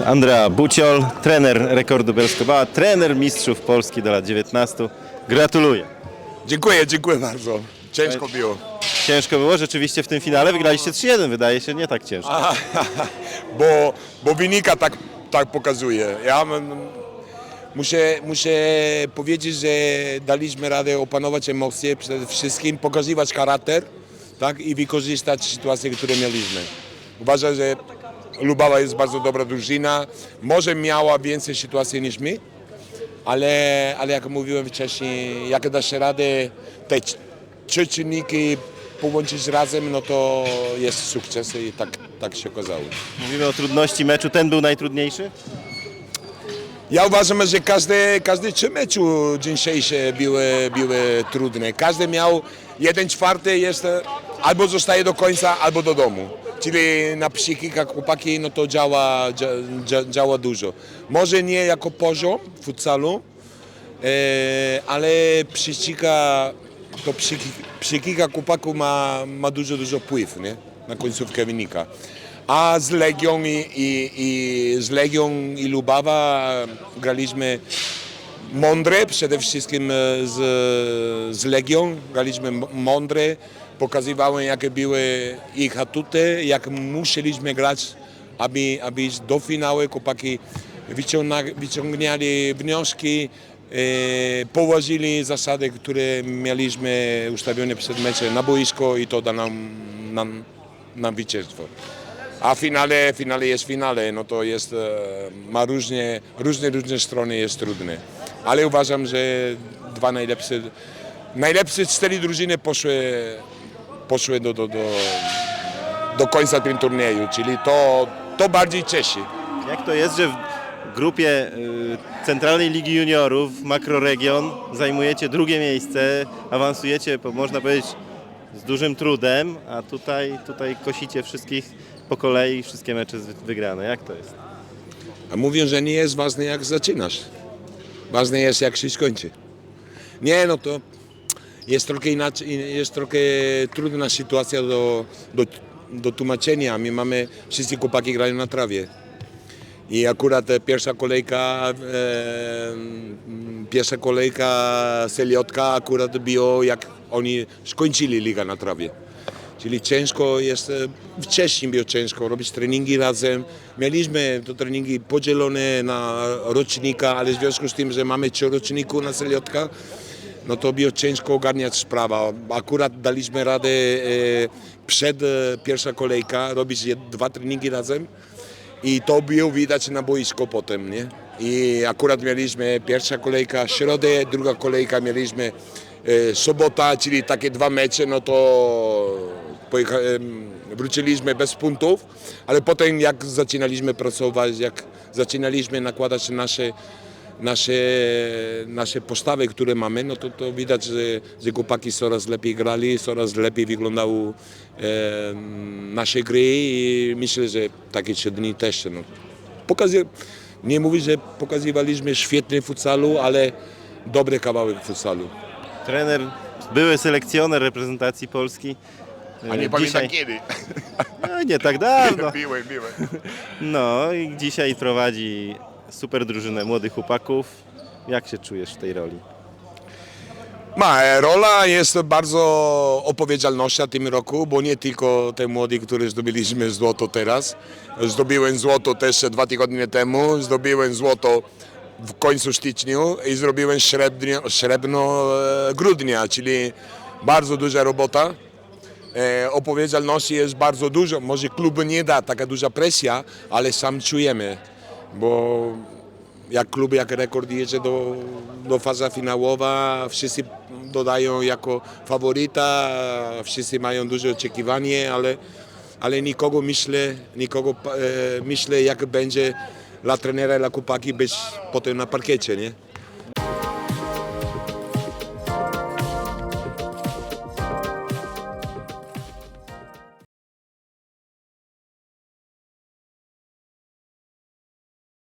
Andrea Buciol, trener rekordu Bielsko-Bała, trener mistrzów Polski do lat 19. Gratuluję. Dziękuję, dziękuję bardzo. Ciężko było. Ciężko było rzeczywiście w tym finale, wygraliście 3-1, wydaje się nie tak ciężko. Bo, bo wynika tak, tak pokazuje. Ja muszę, muszę powiedzieć, że daliśmy radę opanować emocje, przede wszystkim pokazywać charakter tak, i wykorzystać sytuacje, które mieliśmy. Uważam, że Lubawa jest bardzo dobra drużyna. Może miała więcej sytuacji niż my, ale, ale jak mówiłem wcześniej, jak dasz radę te tr- trzy czynniki połączyć razem, no to jest sukces i tak, tak się okazało. Mówimy o trudności meczu, ten był najtrudniejszy? Ja uważam, że każdy, każdy trzy meczu dzisiejsze były, były trudne. Każdy miał jeden czwarty jest e, albo zostaje do końca, albo do domu. Czyli na psychikę chłopaki no to działa, dzia- dzia- działa dużo. Może nie jako poziom futsalu, e, ale psychika, to psychi, psychika chłopaków ma, ma dużo, dużo wpływ nie? na końcówkę wynika. A z Legią i, i, i z Legią i Lubawa graliśmy mądre, przede wszystkim e, z, z Legią graliśmy mądre, pokazywałem jakie były ich atuty, jak musieliśmy grać, aby, aby iść do finału. Chłopaki wyciągna- wyciągnęli wnioski, e, położyli zasady, które mieliśmy ustawione przed meczem na boisko i to da nam, nam, nam zwycięstwo. A finale, finale jest finale, no to jest, e, ma różnie, różne, różne strony, jest trudne. Ale uważam, że dwa najlepsze, najlepsze cztery drużyny poszły, poszły do, do, do, do końca tym turnieju, czyli to, to bardziej cieszy. Jak to jest, że w grupie y, Centralnej Ligi Juniorów, makroregion, zajmujecie drugie miejsce, awansujecie, można powiedzieć, z dużym trudem, a tutaj, tutaj kosicie wszystkich po kolei, wszystkie mecze wygrane. Jak to jest? A mówią, że nie jest ważne jak zaczynasz. Ważne jest jak się skończy. Nie, no to jest trochę inaczej, jest trochę trudna sytuacja do, do, do tłumaczenia. My mamy, wszyscy chłopaki grają na trawie. I akurat e, pierwsza kolejka, e, pierwsza kolejka Seliotka akurat było jak oni skończyli ligę na trawie. Czyli ciężko jest, e, wcześniej było ciężko robić treningi razem. Mieliśmy te treningi podzielone na rocznika, ale w związku z tym, że mamy trzy roczników na Seliotka, no to było ciężko ogarniać sprawę. Akurat daliśmy radę e, przed e, pierwsza kolejka robić dwa treningi razem i to było widać na boisko potem, nie? I akurat mieliśmy pierwsza kolejka środę, druga kolejka mieliśmy e, sobota, czyli takie dwa mecze, no to wróciliśmy bez punktów, ale potem jak zaczynaliśmy pracować, jak zaczynaliśmy nakładać nasze nasze, nasze postawy, które mamy, no to, to widać, że, że chłopaki coraz lepiej grali, coraz lepiej wyglądały e, nasze gry i myślę, że takie trzy dni też. No. Pokazy, nie mówię, że pokazywaliśmy świetny futsalu, ale dobry kawałek futsalu. Trener, były selekcjoner reprezentacji Polski. A nie y, pamiętam kiedy. No, nie tak dawno. Byłem, byłem. No i dzisiaj prowadzi super drużynę młodych chłopaków. Jak się czujesz w tej roli? Ma, e, rola jest bardzo odpowiedzialnością w tym roku, bo nie tylko te młodzi, którzy zdobyliśmy złoto teraz. Zdobyłem złoto też dwa tygodnie temu, zdobyłem złoto w końcu styczniu i zrobiłem srebrno, srebrno e, grudnia, czyli bardzo duża robota. E, odpowiedzialności jest bardzo dużo. Może klubu nie da taka duża presja, ale sam czujemy, bo jak klub, jak rekord jedzie do, do faza finałowa, wszyscy dodają jako faworyta, wszyscy mają duże oczekiwanie, ale, ale nikogo myślę, nikogo e, myślę jak będzie dla trenera, dla chłopaki być potem na parkiecie, nie?